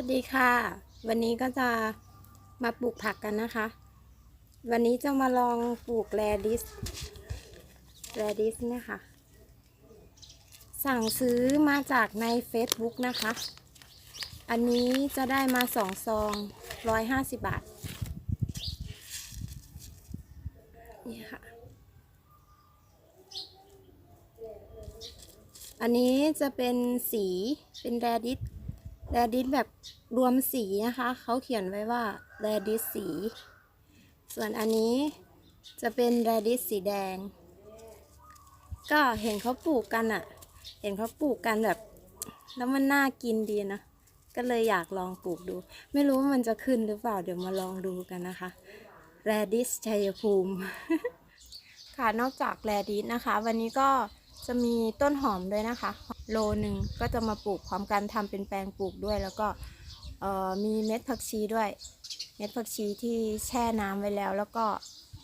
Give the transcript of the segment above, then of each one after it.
วัสดีค่ะ วันนี้ก็จะมาปลูกผักกันนะคะ วันนี้จะมาลองปลูกแรดิสแรดิสเนี่ยค่ะสั่งซื้อมาจากใน Facebook นะคะ อันนี้จะได้มาสองซองร้อยห้าสิบบาท นี่ค่ะ อันนี้จะเป็นสีเป็นแรดิส แรดิสแบบรวมสีนะคะ เขาเขียนไว้ว่าแรดิสสี ส่วนอันนี้จะเป็นแรดิสสีแดง ก็เห็นเขาปลูกกันอะ่ะ เห็นเขาปลูกกันแบบ แล้วมันน่ากินดีนะ ก็เลยอยากลองปลูกดู ไม่รู้ว่ามันจะขึ้นหรือเปล่า เดี๋ยวมาลองดูกันนะคะแรดิสชัยภูมิ ค่ะ นอกจากแรดิสนะคะ วันนี้ก็จะมีต้นหอมด้วยนะคะ โลหนึ่งก็จะมาปลูกพร้อมกันทำเป็นแปลงปลูกด้วย แล้วก็มีเม็ดผักชีด้วย เม็ดผักชีที่แช่น้ำไว้แล้ว แล้วก็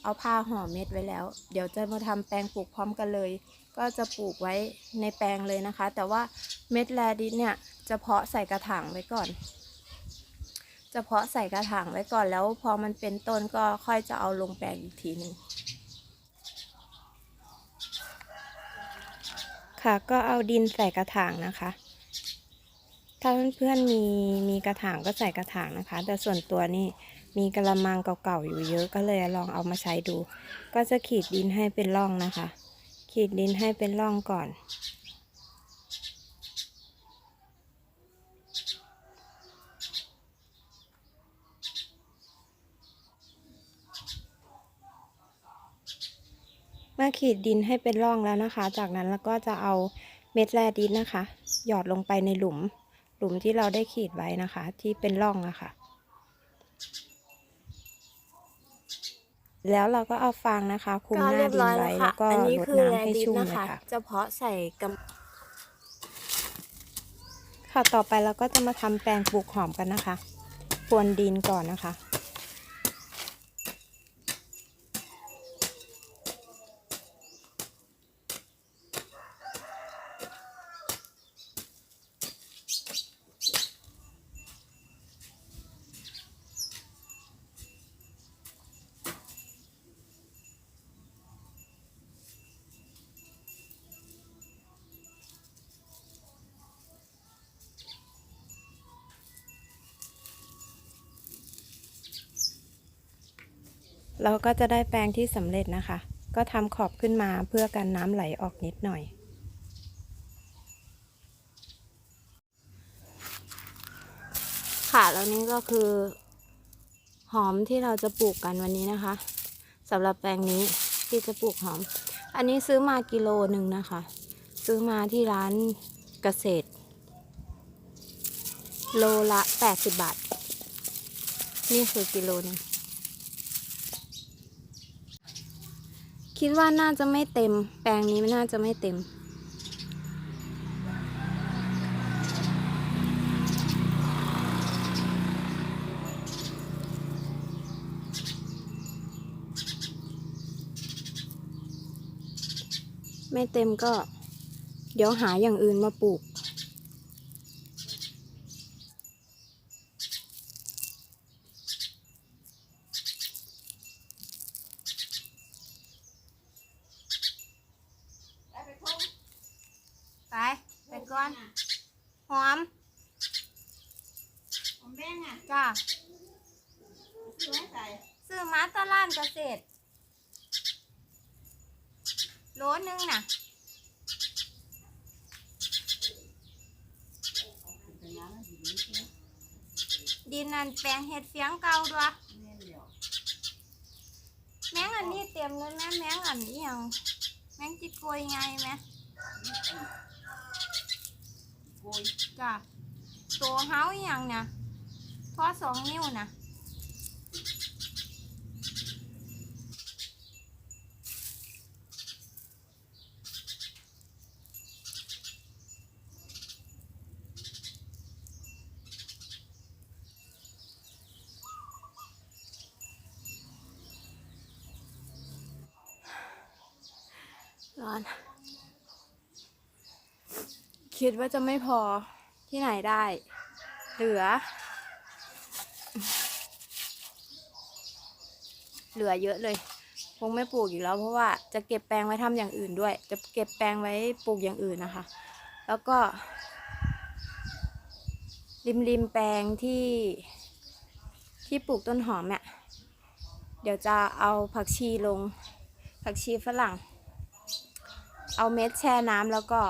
เอาผ้าห่อเม็ดไว้แล้ว เดี๋ยวจะมาทำแปลงปลูกพร้อมกันเลย ก็จะปลูกไว้ในแปลงเลยนะคะ แต่ว่าเม็ดแรดิสเนี่ยจะเพาะใส่กระถางไว้ก่อนจะเพาะใส่กระถางไว้ก่อนแล้วพอมันเป็นต้นก็ค่อยจะเอาลงแปลงอีกทีหนึ่ง ค่ะ ก็เอาดินใส่กระถางนะคะ ถ้าเพื่อนๆมีมีกระถางก็ใส่กระถางนะคะ แต่ส่วนตัวนี่มีกระมังเก่าๆอยู่เยอะก็เลยลองเอามาใช้ดู ก็จะขีดดินให้เป็นร่องนะคะ ขีดดินให้เป็นร่องก่อน เมื่อขีดดินให้เป็นร่องแล้วนะคะ จากนั้นเราก็จะเอาเม็ดแรดินนะคะ หยอดลงไปในหลุม หลุมที่เราได้ขีดไว้นะคะ ที่เป็นร่องอะคะ่ะแล้วเราก็เอาฟางนะคะคลุมหน้าดินไว้แล้วก็รดน้ำให้ชุ่มเลยค่ะจะเพาะใส่กค่ะต่อไปเราก็จะมาทำแปลงปลูกหอมกันนะคะพรวนดินก่อนนะคะ เราก็จะได้แปลงที่สำเร็จนะคะ ก็ทำขอบขึ้นมาเพื่อกันน้ำไหลออกนิดหน่อย ค่ะแล้วนี่ก็คือ หอมที่เราจะปลูกกันวันนี้นะคะสำหรับแปลงนี้ที่จะปลูกหอม อันนี้ซื้อมากิโลหนึ่งนะคะ ซื้อมาที่ร้านเกษตร โลละ 80 บาท นี่คือกิโลหนึ่ง คิดว่าน่าจะไม่เต็ม แปลงนี้มันน่าจะไม่เต็ม ไม่เต็มก็ เดี๋ยวหาอย่างอื่นมาปลูก ไป ไปก่ อนหอมำผมแบ่งอะจ้าซื้อไว้ใส่ซื้อมาตลาดเกษตรโลนึงน่ะเป็นน้ำดีนี่ใช่ไหมดินนั่นแปลงเห็ดเฟียงเก่าด้วยแม่เดียวแมงอันนี้เต็มเลยแม่แมงอันนี้ยังแมงจิกโกยไงไหม โกยจ้ะตัวเฮาอหย่างนี่ยพอสองนิ้วนะร้อน คิดว่าจะไม่พอที่ไหนได้ เหลือ เหลือเยอะเลย คงไม่ปลูกอีกแล้ว เพราะว่าจะเก็บแปลงไว้ทำอย่างอื่นด้วย จะเก็บแปลงไว้ปลูกอย่างอื่นนะคะ แล้วก็ ริมริมแปลงที่ที่ปลูกต้นหอมเนี่ยเดี๋ยวจะเอาผักชีลง ผักชีฝรั่ง เอาเม็ดแช่น้ำแล้วก็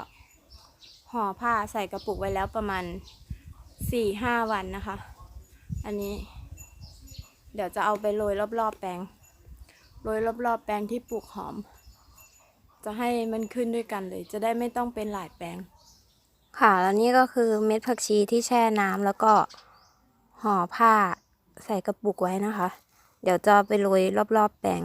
ห่อผ้าใส่กระปุกไว้แล้วประมาณสี่ห้าวันนะคะ อันนี้ เดี๋ยวจะเอาไปโรยรอบๆแปลงโรยรอบๆแปลงที่ปลูกหอม จะให้มันขึ้นด้วยกันเลย จะได้ไม่ต้องเป็นหลายแปลง ค่ะแล้วนี่ก็คือเม็ดผักชีที่แช่น้ำแล้วก็ห่อผ้าใส่กระปุกไว้นะคะ เดี๋ยวจะไปโรยรอบๆแปลง